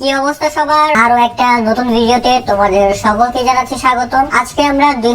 কি অবস্থা সবার? আরও একটা নতুন ভিডিওতে তোমাদের সকলকে জানাচ্ছি স্বাগতম। আজকে আমরা দুই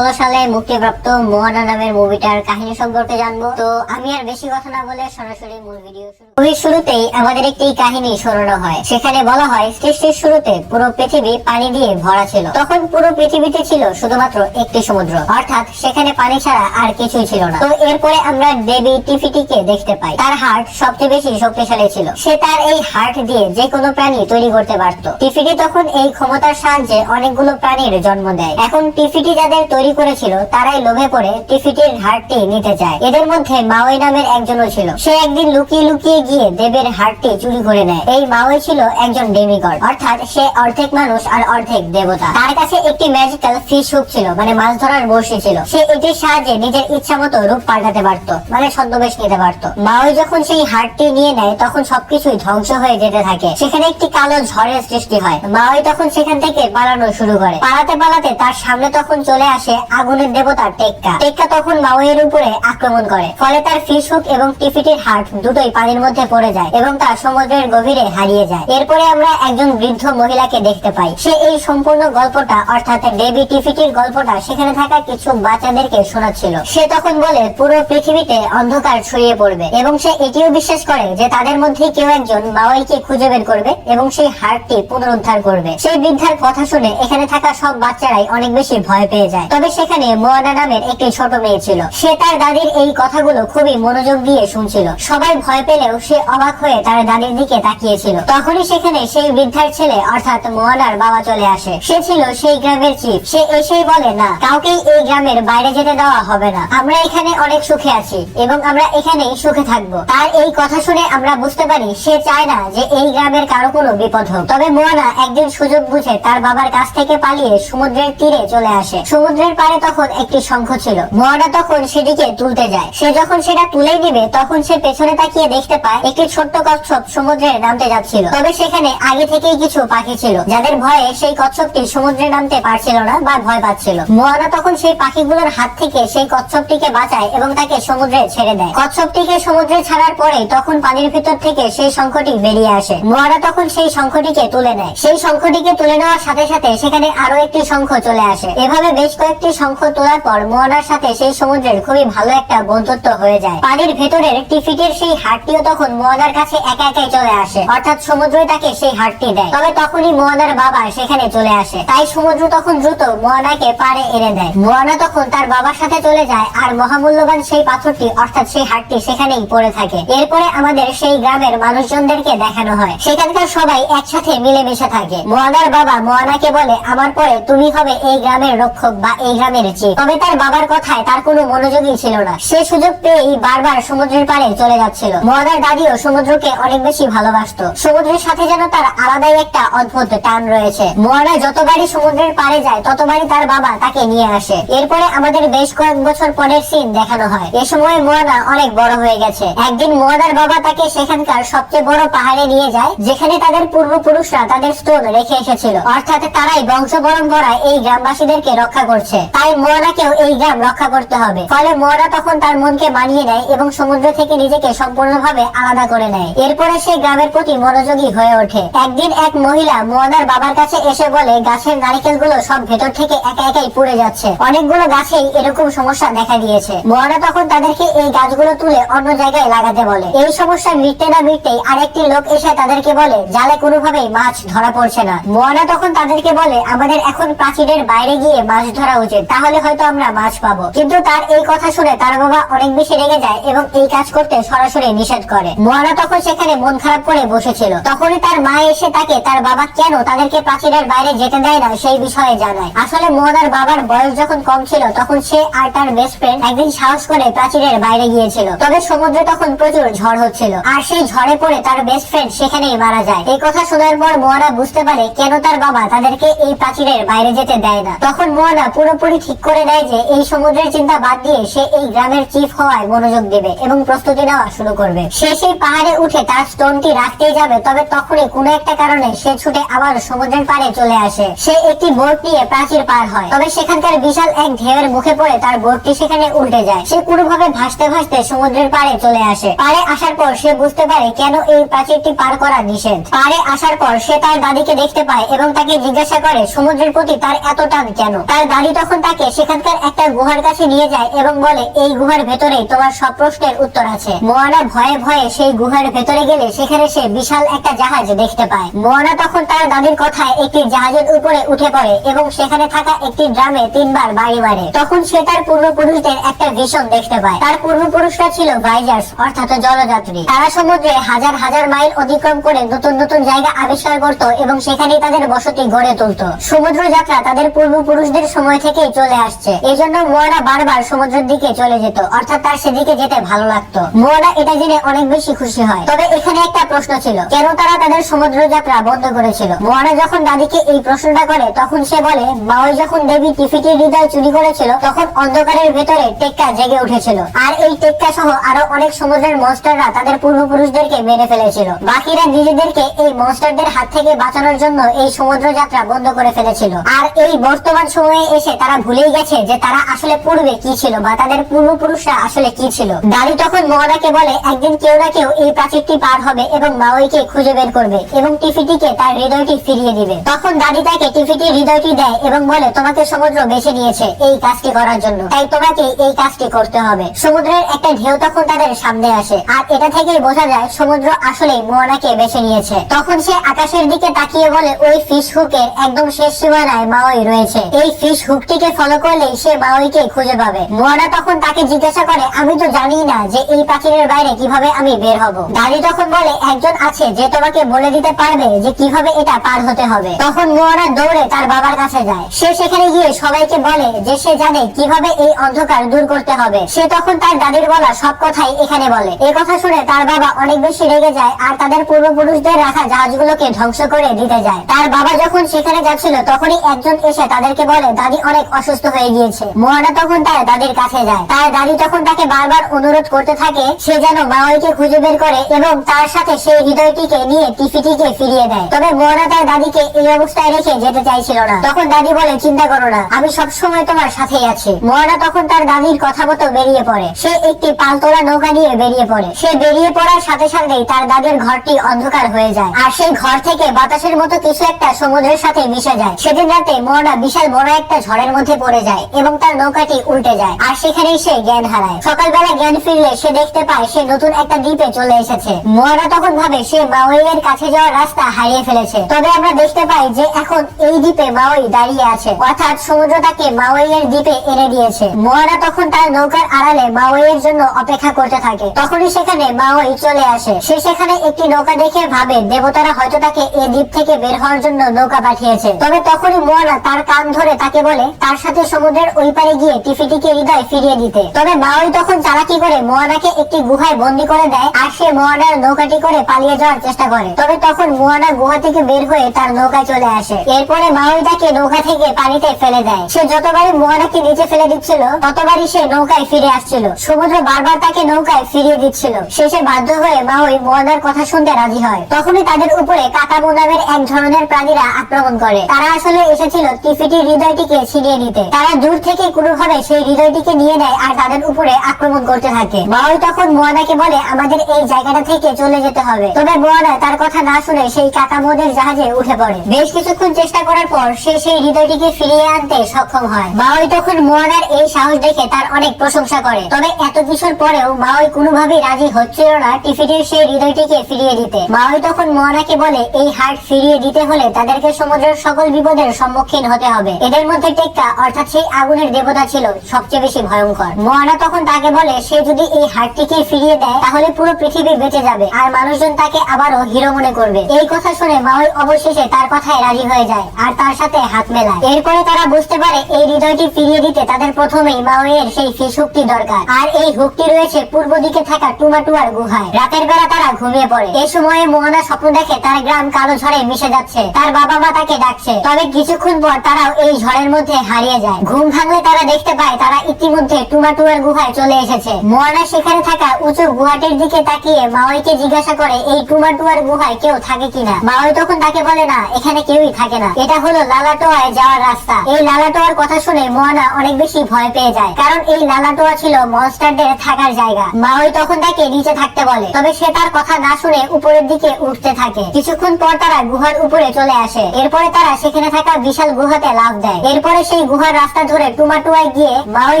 সালে মুক্তিপ্রাপ্ত মোয়ানা নামের মুভিটার কাহিনী সম্পর্কে জানব। তো আমি আর বেশি কথা না বলে সরাসরি মূল ভিডিও মুভির শুরুতেই আমাদের একটি কাহিনী শোনানো হয়। সেখানে বলা হয়, সৃষ্টির শুরুতে পুরো পৃথিবী পানি দিয়ে ভরা ছিল। তখন পুরো পৃথিবীতে ছিল শুধুমাত্র একটি সমুদ্র। অর্থাৎ সেখানে পানি ছাড়া আর কিছুই ছিল না। তো এরপরে আমরা দেবী টিফিটিকে দেখতে পাই। তার হার্ট সবচেয়ে বেশি শক্তিশালী ছিল। সে তার এই হার্ট দিয়ে যে কোনো প্রাণী তৈরি করতে পারত। টিফিটি তখন এই ক্ষমতার সাহায্যে অনেকগুলো প্রাণীর জন্ম দেয়। এখন টিফিটি যাদের তৈরি করেছিল, তারাই লোভে পড়ে টিফিটির হার্টটি নিতে চায়। এদের মধ্যে মাওই নামের একজনও ছিল। সে একদিন লুকিয়ে লুকিয়ে গিয়ে দেবের হার্টটি চুরি করে নেয়। এই মাওই ছিল একজন ডেমিগড অর্থাৎ সে অর্ধেক মানুষ আর অর্ধেক দেবতা। তার কাছে একটি ম্যাজিক্যাল ফিশ হুক ছিল মানে মাছ ধরার বড়শি ছিল। সে এটির সাহায্যে নিজের ইচ্ছা মতো রূপ পাল্টাতে পারত মানে ছদ্মবেশ নিতে পারত। মাওই যখন সেই হারটি নিয়ে নেয়, তখন সবকিছুই ধ্বংস হয়ে যেতে থাকে। সেখানে একটি কালো ঝড়ের সৃষ্টি হয়। মাওই তখন সেখান থেকে পালানো শুরু করে। পালাতে পালাতে তার সামনে তখন চলে আসে আগুনের দেবতা টেক্কা। টেক্কা তখন মাওয়ের উপরে আক্রমণ করে। ফলে তার ফিশ হুক এবং টিফিটির হার্ট দুটোই পানির মধ্যে পড়ে যায় এবং তা সমুদ্রের গভীরে হারিয়ে যায়। এরপরে আমরা একজন বৃদ্ধ মহিলাকে দেখতে পাই। সে এই সম্পূর্ণ গল্পটা, অর্থাৎ দেবী টিফিটির গল্পটা সেখানে থাকা কিছু বাচ্চাদেরকে শোনাচ্ছিল। সে তখন বলে, পুরো পৃথিবীতে অন্ধকার ছড়িয়ে পড়বে। এবং সে এটিও বিশ্বাস করে যে তাদের মধ্যে কেউ একজন মাওয়াইকে খুঁজে বের করবে এবং সেই হার্টটি পুনরুদ্ধার করবে। সেই বৃদ্ধার কথা শুনে এখানে থাকা সব বাচ্চারাই অনেক বেশি ভয় পেয়ে যায়। তবে সেখানে মোয়ানা নামের একটি ছোট মেয়ে ছিল। সে তার দাদির এই কথাগুলো খুবই মনোযোগ দিয়ে শুনছিল। সবাই ভয় পেলেও সে অবাক হয়ে তার দাদির দিকে তাকিয়েছিল। তখনই সেখানে সেই বৃদ্ধার ছেলে, অর্থাৎ মোয়ানার বাবা চলে আসে। সে ছিল সেই গ্রামের চিফ সে এসেই বলে, না, কাউকেই এই গ্রামের বাইরে যেতে দেওয়া হবে না। আমরা এখানে অনেক সুখে আছি এবং আমরা এখানেই সুখে থাকব। তার এই কথা শুনে আমরা বুঝতে পারি, সে চায় না যে এই গ্রামের কারও কোনো বিপদ হোক তবে মোয়ানা একদিন সুযোগ বুঝে তার বাবার কাছ থেকে পালিয়ে সমুদ্রের তীরে চলে আসে। সমুদ্রের পাড়ে তখন একটি শঙ্খ ছিল। মোয়ানা তখন সেটিকে তুলতে যায়। সে যখন সেটা তুলেই দিবে, তখন সে পেছনে তাকিয়ে দেখতে পায় একটি ছোট্ট কচ্ছপ সমুদ্রে নামতে যাচ্ছিল। তবে সেখানে আগে থেকেই কিছু পাখি ছিল, যাদের ভয়ে সেই কচ্ছপটি সমুদ্রে নামতে পারছিল না বা ভয় পাচ্ছিল। মোয়ানা তখন সেই পাখিগুলোর হাত থেকে সেই কচ্ছপটিকে বাঁচায় এবং তাকে সমুদ্রে ছেড়ে দেয়। কচ্ছপটিকে সমুদ্রে ছাড়ার পরে তখন পানির ভিতর থেকে সেই শঙ্খটি বেরিয়ে আসে। মোয়ানা তখন সেই শঙ্খটিকে তুলে নেয়। সেই শঙ্খটিকে তুলে নেওয়ার সাথে সাথে সেখানে আরও একটি শঙ্খ চলে আসে। এভাবে বেশ কয়েকটি শঙ্খ তোলার পর মোয়ানার সাথে সেই সমুদ্রের খুবই ভালো একটা বন্ধুত্ব হয়ে যায়। পানির ভেতরের টিফিটের সেই হাটটিও তখন মোয়ানার কাছে একা একাই চলে আসে। অর্থাৎ সমুদ্রই তাকে সেই হাটটি দেয়। তবে তখনই মোয়ানার বাবা সেখানে চলে আসে। তাই সমুদ্র তখন দ্রুত মোয়ানাকে পারে এনে দেয়। মোয়ানা তখন তার বাবার সাথে চলে যায় আর মহামূল্যবান সেই পাথরটি, অর্থাৎ সেই হাটটি সেখানেই পড়ে থাকে। এরপরে আমাদের সেই গ্রামের মানুষজনদেরকে দেখানো হয়। সেখানকার সবাই একসাথে মিলেমিশে থাকে। মোয়ানার বাবা মোয়ানাকে বলে, আমার পরে তুমি হবে এই গ্রামের রক্ষক বা এই গ্রামের চিফ তবে তার বাবার কথায় তার কোনো মনোযোগই ছিল না। সে সুযোগ পেয়েই বারবার সমুদ্রের পাড়ে চলে যাচ্ছিল। মোয়ানার দাদিও সমুদ্রকে অনেক বেশি ভালোবাসতো। সমুদ্রের সাথে যেন তার আলাদাই একটা অদ্ভুত টান রয়েছে। মোয়ানা যতবারই সমুদ্রের পাড়ে যায়, ততবারই তার বাবা তাকে নিয়ে আসে। এরপরে আমাদের বেশ কয়েক বছর পরের সিন দেখানো হয়। এ সময় মোয়ানা অনেক বড় হয়ে গেছে। একদিন মোয়ানার বাবা তাকে সেখানকার সবচেয়ে বড় পাহাড়ে নিয়ে যায়, যেখানে তাদের পূর্বপুরুষরা তাদের স্টোন রেখে এসেছিল। অর্থাৎ তারাই বংশ পরম্পরায় এই গ্রামবাসীদেরকে রক্ষা করছে। তাই মোয়ানাকেও এই গ্রাম রক্ষা করতে হবে। ফলে মোয়ানা তখন তার মনকে মানিয়ে নেয় এবং সমুদ্র থেকে নিজেকে সম্পূর্ণভাবে আলাদা করে নেয়। এরপরে সে গ্রামের প্রতি মনোযোগী হয়ে ওঠে। একদিন এক মহিলা মোয়ানার বাবার কাছে এসে বলে, গাছের নারিকেলগুলো সব ভেতর থেকে একা একাই পুড়ে যাচ্ছে। অনেকগুলো গাছেই এরকম সমস্যা দেখা দিয়েছে। মোয়ানা তখন তাদেরকে এই গাছগুলো তুলে অন্য জায়গায় লাগাতে বলে। এই সমস্যা মিটতে না মিটতেই আরেকটি লোক এসে তাদেরকে বলে জালে কোনোভাবেই মাছ ধরা পড়ছে না। মোয়ানা তখন তাদেরকে বলে, আমাদের এখন প্রাচীরের বাইরে গিয়ে মাছ ধরা উচিত, তাহলে হয়তো আমরা মাছ পাবো। কিন্তু তার এই কথা শুনে তার বাবা অনেক বেশি রেগে যায় এবং এই কাজ করতে সরাসরি নিষেধ করে। মোয়ানা তখন সেখানে মন খারাপ করে বসেছিল। তখনই তার মা এসে তাকে, তার বাবা কেন তাদেরকে প্রাচীরের বাইরে যেতে দেয় না, সেই বিষয়ে জানায়। আসলে মোয়ানার বাবার বয়স যখন কম ছিল, তখন সে আর তার বেস্ট ফ্রেন্ড একদিন সাহস করে প্রাচীরের বাইরে গিয়েছিল। তবে সমুদ্রে তখন প্রচুর ঝড় হচ্ছিল। আর সেই ঝড়ে পড়ে তার বেস্ট ফ্রেন্ড সেখানেই মারা যায়। এই কথা শোনার পর মোয়ানা বুঝতে পারে কেন তার বাবা তাদেরকে এই প্রাচীরের বাইরে যেতে দেয় না। তখন মোয়ানা পুরোপুরি ঠিক করে দেয় যে এই সমুদ্রের চিন্তা বাদ দিয়ে সে এই গ্রামের চিফ হওয়ায় মনোযোগ দেবে এবং প্রস্তুতি নেওয়া শুরু করবে। সে সেই পাহাড়ে উঠে তার স্টোনটি রাখতেই যাবে, তবে তখনই কোনো একটা কারণে সে ছুটে আবার সমুদ্রের পাড়ে চলে আসে। সে একটি বোট নিয়ে প্রাচীর পার হয়, তবে সেখানকার বিশাল এক ঢেউয়ের মুখে পড়ে তার বোটটি সেখানে উল্টে যায়। সে কোনোভাবে ভাসতে ভাসতে সমুদ্রের পাড়ে চলে আসে। পাড়ে আসার পর সে বুঝতে পারে কেন এই প্রাচীরটি পার করা নিষেধ। পারে আসার পর সে তার দাদিকে দেখতে পায় এবং তাকে জিজ্ঞাসা করে, সমুদ্রের প্রতি তার এত টান কেন? তার দাদি তখন তাকে সেখানকার একটা গুহার কাছে নিয়ে যায় এবং বলে, এই গুহার ভেতরেই তোমার সব প্রশ্নের উত্তর আছে। মোয়ানা ভয়ে ভয়ে সেই গুহার ভেতরে গেলে সেখানে সে বিশাল একটা জাহাজ দেখতে পায়। মোয়ানা তখন তার দাদির কথায় একটি জাহাজের উপরে উঠে পড়ে এবং সেখানে থাকা একটি ড্রামে তিনবার বাড়ি মারে তখন সে তার পূর্বপুরুষদের একটা ভিশন দেখতে পায়। তার পূর্বপুরুষরা ছিল ভাইজার্স, অর্থাৎ জলযাত্রী। তারা সমুদ্রে হাজার হাজার মাইল অতিক্রম করে নতুন নতুন জায়গা আবিষ্কার করত এবং সেখানেই তাদের বসতি গড়ে তুলত। সমুদ্র যাত্রা তাদের পূর্বপুরুষদের সময় থেকেই চলে আসছে। এই জন্য মোয়ানা বারবার সমুদ্রের দিকে চলে যেত, অর্থাৎ তার সেদিকে যেতে ভালো লাগতো। মোয়ানা এটা জেনে অনেক বেশি খুশি হয়। তবে এখানে একটা প্রশ্ন ছিল, কেন তারা তাদের সমুদ্র যাত্রা বন্ধ করেছিল? মোয়ানা যখন দাদিকে এই প্রশ্নটা করে, তখন সে বলে মাওই যখন দেবী টিফিটির হৃদয় চুরি করেছিল, তখন অন্ধকারের ভেতরে টেক্কা জেগে উঠেছিল। আর এই টেক্কা সহ আরও অনেক সমুদ্রের মনস্টাররা তাদের পূর্বপুরুষদেরকে মেরে ফেলেছিল। বাকিরা নিজেদেরকে এই মনস্টারদের হাত থেকে বাঁচানোর জন্য এই সমুদ্র যাত্রা বন্ধ করে ফেলেছিল। আর এই বর্তমান সময়ে এসে তারা ভুলেই গেছে যে তারা আসলে পূর্বে কি ছিল বা তাদের পূর্বপুরুষরা আসলে কি ছিল। দাদি তখন মোহনাকে বলে, একদিন কেউ না কেউ এই প্রাচীরটি পার হবে এবং মাওইকে খুঁজে বের করবে এবং টিফিটিকে তার হৃদয়টি ফিরিয়ে দিবে। তখন দাদি তাকে টিফিটির হৃদয়টি দেয় এবং বলে, তোমাকে সমুদ্র বেছে নিয়েছে এই কাজটি করার জন্য। তাই তোমাকে এই কাজটি করতে হবে। সমুদ্রের একটা ঢেউ তখন তাদের সামনে আসে। আর এটা থেকেই বোঝা যায়, সমুদ্র আসলেই মোয়ানাকে বেছে নিয়েছে। তখন সে আকাশের দিকে তাকিয়ে বলে, ওই ফিশ হুকের একদম শেষ সীমানায় মাওই রয়েছে। এই ফিশ হুকটিকে ফলো করলেই সে মাওইকে খুঁজে পাবে। মোয়ানা তখন তাকে জিজ্ঞাসা করে, আমি তো জানি না যে এই প্রাচীরের বাইরে কীভাবে আমি বের হব। দাদি তখন বলে, একজন আছে যে তোমাকে বলে দিতে পারবে যে কীভাবে এটা পার হতে হবে। তখন মোয়ানা দৌড়ে তার বাবার কাছে যায়। সে সেখানে গিয়ে সবাইকে বলে যে সে জানে কীভাবে এই অন্ধকার দূর করতে হবে। সে তখন তার দাদির বলা সব কথাই এখানে বলে। এই কথা শুনে তার বাবা অনেক বেশি রেগে যায় আর তাদের পূর্বপুরুষদের রাখা জাহাজগুলোকে ধ্বংস করে দিতে যায়। তার বাবা যখন সেখানে যাচ্ছিল, তখনই একজন এসে তাদেরকে বলে, দাদি অনেক অসুস্থ হয়ে গিয়েছে। মোয়ানা তখন তার দাদির কাছে যায়। তার দাদি তখন তাকে বারবার অনুরোধ করতে থাকে, সে যেন মাওয়াইকে খুঁজে বের করে এবং তার সাথে সেই হৃদয়টিকে নিয়ে টিফিটিকে ফিরিয়ে দেয়। তবে মোয়ানা তার দাদিকে এই অবস্থায় রেখে যেতে চাইছিল না। তখন দাদি বলে, চিন্তা করো না, আমি সব সময় তোমার সাথেই আছি। মোয়ানা তখন তার দাদির কথা মতো বেরিয়ে পড়ে। সে একটি পালতোলা নৌকা নিয়ে বেরিয়ে পড়ে। সে বেরিয়ে পড়ার সাথে সাথেই তার দাদির ঘরটি অন্ধকার হয়ে যায়। আর সেই ঘর থেকে বাতাসের মতো কিছু একটা সমুদ্রের সাথে মিশে যায়। সেদিন রাতে মোয়ানা বিশাল বড় একটা ঝড়ের মধ্যে পড়ে যায় এবং তার নৌকাটি উল্টে যায়। আর সেখানেই সে জ্ঞান হারায়। সকালবেলা জ্ঞান ফিরলে সে দেখতে পায় সে নতুন একটা দ্বীপে চলে এসেছে। মোয়ানা তখন ভাবে সে মাওয়ের কাছে যাওয়ার রাস্তা হারিয়ে ফেলেছে। তবে আমরা দেখতে পাই যে এখন এই দ্বীপে মাওই দাঁড়িয়ে আছে। অর্থাৎ সমুদ্র তাকে মাওয়ের দ্বীপে এনে দিয়েছে। মোয়ানা তখন তার নৌকার আড়ালে মাওয়ের জন্য অপেক্ষা করতে থাকে। তখনই সেখানে মাওই চলে আসে। সে সেখানে একটি নৌকা দেখে ভাবে দেবতারা হয়তো তাকে এই দ্বীপ থেকে বের হওয়ার জন্য নৌকা পাঠিয়েছে। তবে তখনই মোয়ানা তার কান ধরে তাকে বলে, তার সাথে সমুদ্রের ওই পারে গিয়ে টিফিটিকে হৃদয় ফিরিয়ে দিতে। তবে মাওই তখন চালাকি করে মোয়ানাকে একটি গুহায় বন্দি করে দেয় আর সে মোয়ানার নৌকাটি করে পালিয়ে যাওয়ার চেষ্টা করে। তবে তখন মোয়ানা গুহা থেকে বের হয়ে তার নৌকায় চলে আসে। এরপরে মাওই তাকে নৌকা থেকে পানিতে ফেলে দেয়। সে যতবারই মোয়ানাকে নিচে ফেলে দিচ্ছিল, ততবারই সে নৌকায় ফিরে আসছিল। সমুদ্র বারবার তাকে নৌকায় ফিরিয়ে দিচ্ছিল। শেষে বাধ্য হয়ে মাওই মোয়ানার কথা শুনতে রাজি হয়। তখনই তাদের উপরে কাকাবু নামের এক ধরনের প্রাণীরা আক্রমণ করে। তারা আসলে এসেছিল টিফিটির হৃদয়টিকে ছিনিয়ে নিতে। তারা দূর থেকে কোনোভাবে সেই হৃদয়টিকে নিয়ে নেয় আর তাদের উপরে আক্রমণ করতে থাকে। মাওই তখন মোয়ানাকে বলে, আমাদের এই জায়গাটা থেকে চলে যেতে হবে। তবে মোয়ানা তার কথা না শুনে সেই কাকামোদের জাহাজে উঠে পড়ে। বেশ কিছুক্ষণ চেষ্টা করার পর সে সেই হৃদয়টিকে ফিরিয়ে আনতে সক্ষম হয়। মাওই তখন মোয়ানার এই সাহস দেখে তার অনেক প্রশংসা করে। তবে এত কিছুর পরেও মাওই কোনোভাবেই রাজি হচ্ছিল না টিফিটের সেই হৃদয়টিকে ফিরিয়ে দিতে। মাওই তখন মোয়ানাকে বলে, এই হার্ট ফিরিয়ে দিতে হলে তাদেরকে সমুদ্রের সকল বিপদের সম্মুখীন হতে হবে। এদের মধ্যে টেক্কা, অর্থাৎ সেই আগুনের দেবতা ছিল, সবচেয়ে বেশি ভয়ঙ্কর। মোয়ানা তখন তাকে বলে, সে যদি এই হার্টটিকে ফিরিয়ে দেয়, তাহলে পুরো পৃথিবী বেঁচে যাবে আর মানুষজন তাকে আবারও হিরো মনে করবে। এই কথা শুনে মাওই অবশেষে তার কথায় রাজি হয়ে যায় আর তার সাথে হাত মেলায়। এরপরে তারা বুঝতে পারে, এই হৃদয়টি ফিরিয়ে দিতে তাদের প্রথমেই মাওয়ের সেই ফিস হুকটি দরকার। আর এই হুকটি রয়েছে পূর্ব দিকে থাকা টুমাটুয়ার গুহায়। রাতের বেলা তারা ঘুমিয়ে পড়ে। এই সময়ে মোহনা স্বপ্ন দেখে তার গ্রাম কালো ঝড়ে মিশে যাচ্ছে। তার বাবা মা তাকে ডাকছে। তবে কিছুক্ষণ পর তারাও এই ঝড়ের মধ্যে হারিয়ে যায়। ঘুম ভাঙলে তারা দেখতে পায় তারা ইতিমধ্যে টুমাটুয়ার গুহায় চলে এসেছে। মোহনা সেখানে থাকা উঁচু গুহাটির দিকে তাকিয়ে মাওয়াইকে জিজ্ঞাসা করে, এই টুমাটুয়ার গুহায় কেউ থাকে কিনা? মাওয়াই তখন তাকে বলে, না, এখানে কেউই থাকে না। এটা হলো লালাটোয়ায় যাওয়ার রাস্তা। এই লালাটোয়ার কথা শুনে মোয়ানা অনেক বেশি ভয় পেয়ে যায়, কারণ এই লালাটোয়া ছিল মনস্টারদের থাকার জায়গা। মাওই তখন তাকে নিচে থাকতে বলে, তবে সে তার কথা না শুনে উপরের দিকে উঠতে থাকে। কিছুক্ষণ পর তারা গুহার উপরে চলে আসে। এরপরে তারা সেখানে থাকা বিশাল গুহাতে লাভ দেয়। এরপরে সেই গুহার রাস্তা ধরে টুমাটুয়ায় গিয়ে মাওই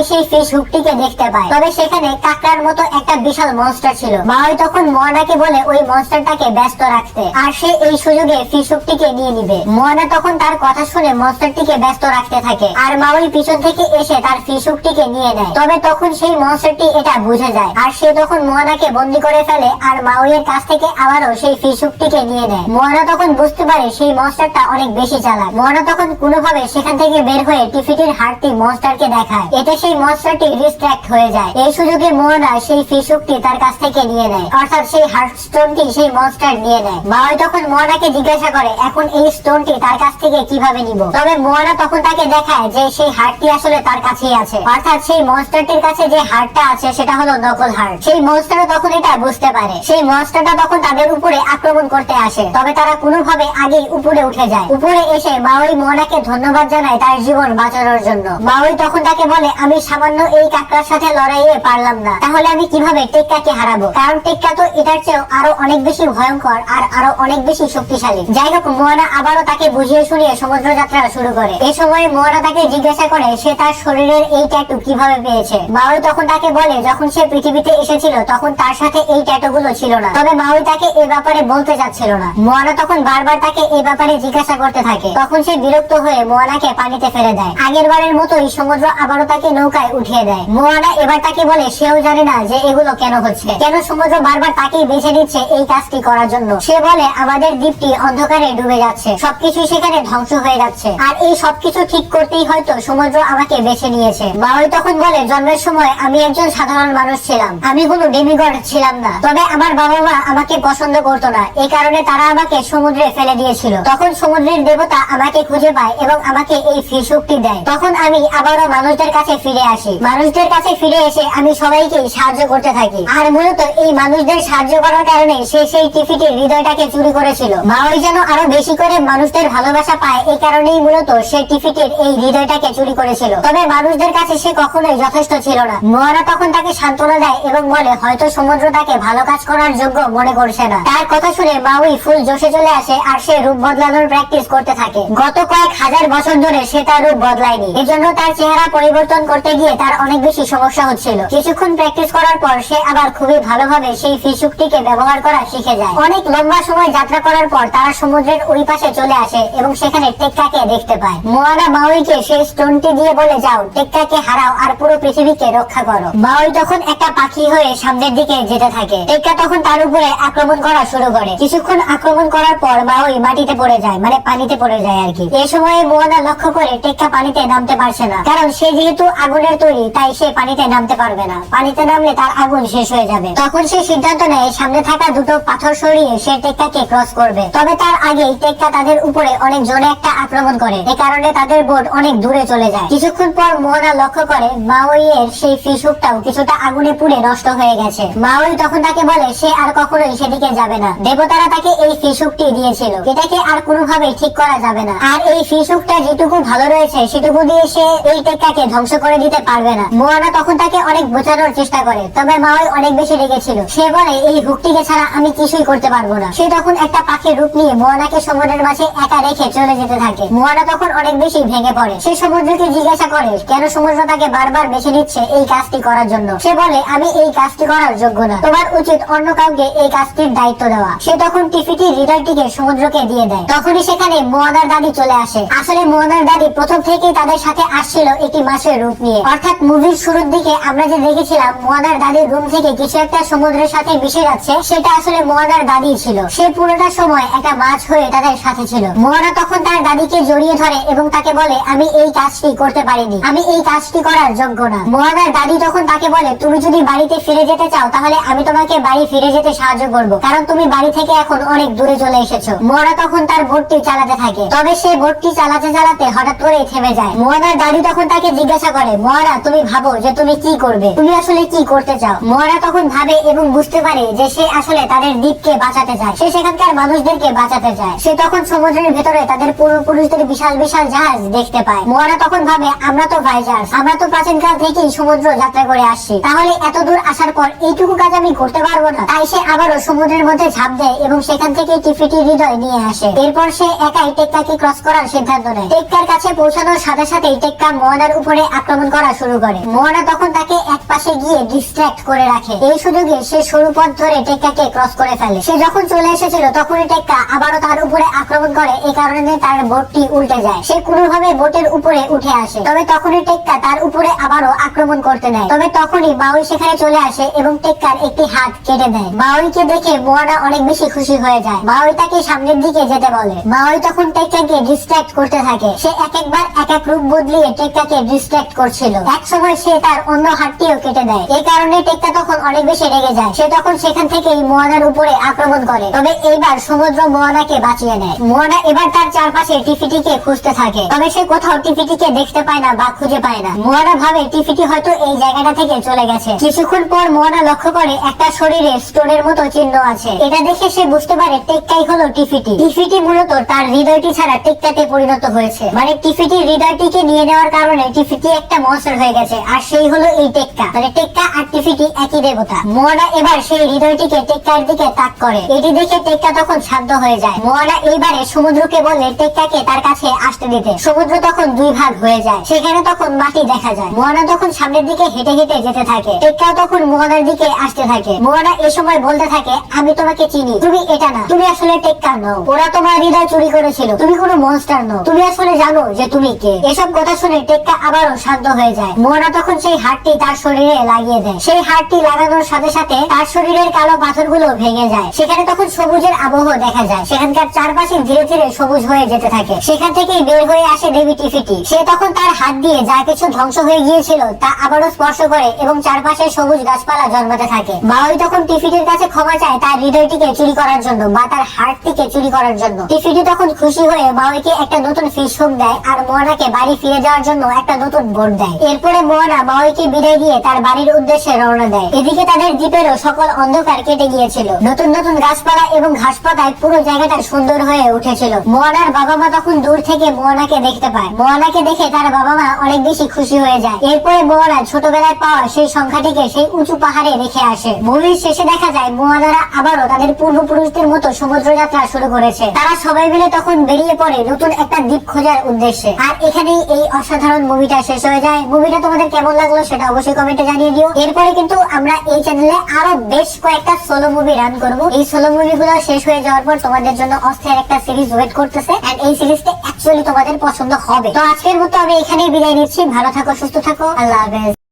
সেই ফিশ হুকটিকে দেখতে পায়। তবে সেখানে কাকড়ার মতো একটা বিশাল মনস্টার ছিল। মাওই তখন মোয়ানাকে বলে ওই মনস্টারটাকে ব্যস্ত রাখতে। আর সে এই সুযোগে ফিশ হুকটিকে নিয়ে নিবে। মোয়ানা তখন তার কথা শুনে মনস্টারটিকে ব্যস্ত রাখতে থাকে। আর মাওই পিছন থেকে এসে তার ফিশ হুকটিকে নিয়ে নেয়। তবে তখন সেই মনস্টারটি এটা বুঝে যায়। আর সে তখন মোয়ানাকে বন্দি করে ফেলে। আর মাওয়ের কাছ থেকে আবারও সেই ফিশ হুকটিকে নিয়ে নেয় মোয়ানা তখন বুঝতে পারে সেই মনস্টারটা অনেক বেশি চালাক। মোয়ানা তখন কোনোভাবে সেখান থেকে বের হয়ে টিফিটির হাড়টি মনস্টারকে দেখায়। এতে সেই মনস্টারটি ডিস্ট্রাক্ট হয়ে যায়। এই সুযোগে মোয়ানা সেই ফিশ হুকটি তার কাছ থেকে নিয়ে নেয়। অর্থাৎ সেই হার্ট স্টোনটি সেই মনস্টার নিয়ে নেয়। মাওয়াই তখন মোয়ানাকে জিজ্ঞাসা করে, এখন এই স্টোনটি তার কাছ থেকে কীভাবে নিব? তবে মোয়ানা তখন তাকে দেখায় যে সেই হার্টটি আসলে তার কাছেই আছে। অর্থাৎ সেই মনস্টারটির কাছে যে হার্টটা আছে, সেটা হলো নকল হার্ট সেই মনস্টারও তখন এটা বুঝতে পারে। সেই মনস্টারটা তখন তাদের উপরে আক্রমণ করতে আসে। তবে তারা কোনোভাবে আগেই উপরে উঠে যায়। উপরে এসে মাওই মোয়ানাকে ধন্যবাদ জানায় তার জীবন বাঁচানোর জন্য। মাওই তখন তাকে বলে, আমি সামান্য এই কাকড়ার সাথে লড়াইয়ে পারলাম না। তাহলে আমি কীভাবে টেক্কাকে হারাবো? কারণ টেক্কা তো এটার চেয়েও আরও অনেক বেশি ভয়ঙ্কর আর আরও অনেক বেশি শক্তিশালী। যাই হোক মোয়ানা আবারও তাকে বুঝিয়ে শুনিয়ে সমুদ্র যাত্রা শুরু করে। এই সময় মোয়ানা তাকে জিজ্ঞাসা করে, সে তার শরীরের এই ট্যাটু কীভাবে পেয়েছে? মাওই তখন তাকে বলে, যখন সে পৃথিবীতে এসেছিল, তখন তার সাথে এই ট্যাটু গুলো ছিল না। তবে মাওই তাকে এ ব্যাপারে বলতে চাচ্ছিল না। মোয়ানা তখন বারবার তাকে এ ব্যাপারে জিজ্ঞাসা করতে থাকে। তখন সে বিরক্ত হয়ে মোয়ানাকে পানিতে ফেলে দেয়। আগের বারের মতোই সমুদ্র আবারও তাকে নৌকায় উঠিয়ে দেয়। মোয়ানা এবার তাকে বলে, সেও জানে না যে এগুলো কেন হচ্ছে। কেন সমুদ্র বারবার তাকেই বেছে নিচ্ছে এই কাজটি করার জন্য? সে বলে, আমাদের দ্বীপটি অন্ধকারে ডুবে যাচ্ছে। সবকিছু সেখানে ধ্বংস হয়ে যাচ্ছে। আর এই সবকিছু ঠিক করতেই হয়তো সমুদ্র আমাকে বেছে নিয়েছে। মাওই তখন বলে, জন্মের সময় আমি একজন সাধারণ মানুষ ছিলাম। আমি কোনো ডেমিগড ছিলাম না। তবে আমার বাবা মা আমাকে পছন্দ করতো না। এই কারণে তারা আমাকে সমুদ্রে ফেলে দিয়েছিল। তখন সমুদ্রের দেবতা আমাকে খুঁজে পায় এবং আমাকে এই ফিসুকটি দেয়। তখন আমি আবারও মানুষদের কাছে ফিরে আসি। মানুষদের কাছে ফিরে এসে আমি সবাইকে সাহায্য করতে থাকি। আর মূলত এই মানুষদের সাহায্য করার কারণে সে সেই টিফিটির হৃদয়টাকে চুরি করেছিল। মাওই যেন আরও বেশি করে মানুষদের ভালোবাসা পায় এই কারণেই মূলত সে টিফিটির এই হৃদয়টাকে চুরি করেছিল। তবে মানুষদের কাছে সে কখনোই যথেষ্ট ছিল না। মোয়ানা তখন তাকে সান্ত্বনা দেয় এবং বলে, হয়তো সমুদ্র তাকে ভালো কাজ করার যোগ্য মনে করছে না। তার কথা শুনে মাউই ফুল জোশে চলে আসে আর সে রূপ বদলানোর প্র্যাকটিস করতে থাকে। গত কয়েক হাজার বছর ধরে সে তার রূপ বদলায়নি। এজন্য তার চেহারা পরিবর্তন করতে গিয়ে তার অনেক বেশি সমস্যা হচ্ছিল। কিছুক্ষণ প্র্যাকটিস করার পর সে আবার খুবই ভালোভাবে সেই ফিসুকটিকে ব্যবহার করা শিখে যায়। অনেক লম্বা সময় যাত্রা করার পর তারা সমুদ্রের ওই পাশে চলে আসে এবং সেখানে টেক্কাকে দেখতে পায়। মোয়ানা মাউইকে সেই স্টোনটি দিয়ে বলে, যাও, টেক্কাকে হারাও আর পুরো পৃথিবীকে রক্ষা করো। মাউই তখন একটা পাখি হয়ে সামনের দিকে যেতে থাকে। টেক্কা তখন তার উপরে আক্রমণ করা শুরু করে। কিছুক্ষণ আক্রমণ করার পর মাউই মাটিতে পড়ে যায় মানে পানিতে পড়ে যায় আর কি। এই সময়ে মোয়ানা লক্ষ্য করে টেক্কা পানিতে নামতে পারছে না, কারণ সে যেহেতু আগুনের তৈরি, তাই সে পানিতে নামতে পারবে না। পানিতে নামলে তার আগুন শেষ হয়ে যাবে। তখন সে সিদ্ধান্ত নেয়, সামনে থাকা দুটো পাথর সরিয়ে সে টেক্কাকে ক্রস করবে। তবে তার আগেই টেক্কা তাদের উপরে অনেক জোরে একটা আক্রমণ করে। এ কারণে তাদের বোট অনেক দূরে চলে যায়। কিছুক্ষণ পর মোহনা লক্ষ্য করে মাওইয়ের সেই ফিসুকটাও কিছুটা আগুনে পুড়ে নষ্ট হয়ে গেছে। মাওই তখন তাকে বলে, সে আর কখনোই সেদিকে যাবে না। দেবতারা তাকে এই ফিসুকটি দিয়েছিল। এটাকে আর কোনোভাবেই ঠিক করা যাবে না। আর এই ফিসুকটা যেটুকু ভালো রয়েছে, সেটুকু দিয়ে সে এই টেক্কাকে ধ্বংস করে দিতে পারবে না। মোয়ানা তখন তাকে অনেক বোঝানোর চেষ্টা করে, তবে মাওই অনেক বেশি রেগেছিল। সে বলে, এই হুকটিকে ছাড়া আমি কিছুই করতে পারব না। সে তখন একটা পাখির রূপ নিয়ে মোয়ানাকে সমুদ্রের মাঝে একা রেখে চলে যেতে থাকে। মোয়ানা তখন অনেক বেশি ভেঙে পড়ে। সে সমুদ্রকে জিজ্ঞাসা করে, কেন সমুদ্র তাকে বারবার বেছে নিচ্ছে এই কাজটি করার জন্য? সে বলে, আমি এই কাজটি করার যোগ্য না। তোমার উচিত অন্য কাউকে এই কাজটির দায়িত্ব দেওয়া। সে তখন টিফিটি হৃদয়টিকে সমুদ্রকে দিয়ে দেয়, তখনই সেখানে মোয়ানার দাদি চলে আসে। আসলে মোয়ানার দাদি প্রথম থেকেই তাদের সাথে আসছিল একটি মাছের রূপ নিয়ে। অর্থাৎ মুভির শুরুর দিকে আমরা যে দেখেছিলাম, মোয়ানার দাদির রুম থেকে কিছু একটা সমুদ্রের সাথে মিশে যাচ্ছে, সেটা আসলে মোয়ানার দাদি ছিল। সে পুরোটা সময় একটা মাছ হয়ে তাদের সাথে ছিল। মোয়ানা তখন তার দাদিকে জড়িয়ে ধরে এবং তাকে বলে, আমি এই কাজটি করতে পারিনি। আমি এই কাজটি করার যোগ্য না। মোয়ানার দাদি তখন তাকে বলে, তুমি যদি বাড়িতে ফিরে যেতে চাও, তাহলে আমি তোমাকে বাড়ি ফিরে যেতে সাহায্য করব। কারণ তুমি বাড়ি থেকে এখন অনেক দূরে চলে এসেছ। মোয়ানা তখন তার বোটটি চালাতে থাকে। তবে সে বোটটি চালাতে চালাতে হঠাৎ করে থেমে যায়। মোয়ানার দাদি তখন তাকে জিজ্ঞাসা করে মোয়ানা তুমি ভাবো যে তুমি কি করবে? তুমি আসলে কি করতে চাও? মোয়ানা তখন ভাবে এবং বুঝতে পারে যে সে আসলে তাদের দ্বীপকে বাঁচাতে চায়। সে সেখানকার মানুষদেরকে বাঁচাতে চায়। সে তখন সমুদ্রের ভেতরে তাদের পূর্বপুরুষদের বিশাল বিশাল জাহাজ দেখতে পায়। মোয়ানা তখন ভাবে, আমরা তো ভাইজার্স আমরা তো প্রাচীনকাল থেকেই সমুদ্র যাত্রা করে আসছি। তাহলে এত দূর আসার পর এইটুকু কাজ আমি করতে পারব না? তাই সে আবারও সমুদ্রের মধ্যে ঝাঁপ দেয় এবং সেখান থেকে টিফিটি হৃদয় নিয়ে আসে। এরপর সে একাই টেক্কাকে ক্রস করার সিদ্ধান্ত নেয়। টেক্কার কাছে পৌঁছানোর সাথে সাথেই টেক্কা মোয়ানার উপরে আক্রমণ করা শুরু করে। মোয়ানা তখন তাকে এক পাশে গিয়ে ডিস্ট্রাক্ট করে রাখে। এই সুযোগে সে সরু পথ ধরে টেক্কাকে ক্রস করে ফেলে। সে যখন চলে এসেছিল, তখনই টেক্কা আবারও তার উপরে আক্রমণ করে। এই কারণে তার বোটটি উল্টে যায়। সে কোনোভাবে বোটের উপরে উঠে আসে। তবে তখনই টেক্কা তার উপরে আবারও আক্রমণ করতে নেয়। তবে তখনই বাউই সেখানে চলে আসে এবং টেক্কার একটি হাত কেটে দেয়। বাউইকে দেখে মোয়ানা অনেক বেশি খুশি হয়ে যায়। বাউই তাকে সামনের দিকে যেতে বলে। বাউই তখন টেক্কাকে ডিস্ট্রাক্ট করতে থাকে। সে এক একবার এক এক রূপ বদলিয়ে টেক্কাকে ডিস্ট্রাক্ট করছিল। এক সময় সে তার অন্য হাতটিও কেটে দেয়। এই কারণে টেক্কা তখন অনেক বেশি রেগে যায়। সে তখন সেখান থেকেই মোয়ানার উপরে আক্রমণ করে। তবে এইবার সমুদ্র মোয়ানাকে বাঁচিয়ে নেয়। মোয়ানা এবার তার চারপাশে টিফিটিকে খুঁজতে থাকে। তবে সে কোথাও টিফিটিকে দেখতে পায় না বা খুঁজে পায় না। মোয়ানা ভাবে টিফিটি হয়তো এই জায়গাটা থেকে চলে গেছে। কিছুক্ষণ পর মোয়ানা লক্ষ্য করে একটা শরীরে স্টোনের মতো চিহ্ন আছে। এটা দেখে সে বুঝতে পারে টেক্কাই হলো টিফিটি। টিফিটি মূলত তার হৃদয়টি ছাড়া টেক্কাতে পরিণত হয়েছে। মানে টিফিটি হৃদয়টিকে নিয়ে নেওয়ার কারণে টিফিটি একটা মনস্টার হয়ে গেছে, আর সেই হলো এই টেক্কা। মানে টেক্কা আর টিফিটি একই দেবতা। মোয়ানা এবার সেই হৃদয়টিকে টেক্কার দিকে তাক করে। এটি দেখে টেক্কা তখন শান্ত হয়ে যায়। মোয়ানা এইবারে সমুদ্রকে বলে টেক্কাকে তার কাছে আসতে দিতে। সমুদ্র তখন দুই ভাগ হয়ে যায়। সেখানে তখন মাটি দেখা যায়। মোয়ানা তখন সামনের দিকে হেঁটে হেঁটে যেতে থাকে। টেক্কাও তখন মোয়ানার দিকে আসতে থাকে। মোয়ানা এ সময় বলতে থাকে, আমি তোমাকে চিনি। তুমি এটা না। তুমি আসলে টেক্কা নও। ওরা তোমার হৃদয় চুরি করেছিল। তুমি কোনো মনস্টার নও। তুমি আসলে জানো যে তুমি কে। এসব কথা শুনে টেক্কা আবারও শান্ত হয়ে যায়। মোয়ানা তখন সেই হাড়টি তার শরীরে লাগিয়ে দেয়। সেই হাড়টি লাগানোর সাথে সাথে তার শরীরের কালো পাথরগুলো ভেঙে যায়। সেখানে তখন সবুজের আবহ দেখা যায়। সেখানকার চারপাশে ধীরে ধীরে সবুজ হয়ে যেতে থাকে। সেখান থেকেই বের হয়ে আসে দেবী টিফিটি। সে তখন তার হাত দিয়ে যা কিছু ধ্বংস হয়ে গিয়েছিল তা আবারও স্পর্শ করে এবং চারপাশে সবুজ গাছপালা জন্মাতে থাকে। বাউই তখন টিফিটির কাছে ক্ষমা চায়, তার হৃদয়টিকে চুরি করার জন্য বা তার হার্টটিকে চুরি করার জন্য। টিফিটি তখন খুশি হয়ে বাউইকে একটা নতুন ফিশ হুক দেয় আর মোয়ানাকে বাড়ি ফিরে যাওয়ার জন্য একটা নতুন বোট দেয়। এরপরে মোয়ানা বাউইকে বিদায় দিয়ে তার বাড়ির উদ্দেশ্যে রওনা দেয়। এদিকে তাদের দ্বীপেরও সকল অন্ধকার কেটে গিয়েছিল। নতুন নতুন গাছপালা এবং ঘাসপাতায় পুরো জায়গাটা সুন্দর হয়ে উঠেছিল। মোয়ানার বাবা মা তখন দূর থেকে মোয়ানাকে দেখতে পায়। মোয়ানাকে দেখে তার বাবা মা অনেক বেশি খুশি হয়ে যায়। এরপরে মোয়ানা ছোটবেলায় পাওয়া সেই সংখ্যাটিকে সেই উঁচু পাহাড়ে রেখে আসে। মুভির শেষে দেখা যায় মোয়ানারা আবারও তাদের পূর্বপুরুষদের মতো সমুদ্র যাত্রা শুরু করেছে। তারা সবাই মিলে তখন বেরিয়ে পড়ে নতুন একটা দ্বীপ খোঁজার উদ্দেশ্যে। আর এখানেই এই অসাধারণ মুভিটা শেষ হয়ে যায়। মুভিটা তোমাদের কেমন লাগল সেটা অবশ্যই কমেন্টে জানিয়ে দিও। এরপরে কিন্তু আমরা এই চ্যানেলে আরও বেশ কয়েকটা সোলো মুভি রান করব। এই সোলো মুভিগুলো শেষ হয়ে যাওয়ার পর তোমাদের জন্য অস্থির একটা সিরিজ ওয়েট করতেছে। এন্ড এই সিরিজটা অ্যাকচুয়ালি তোমাদের পছন্দ হবে। তো আজকের মতো আমি এখানেই বিদায় নিচ্ছি। ভালো থাকো, সুস্থ থাকো। আল্লাহ হাফেজ।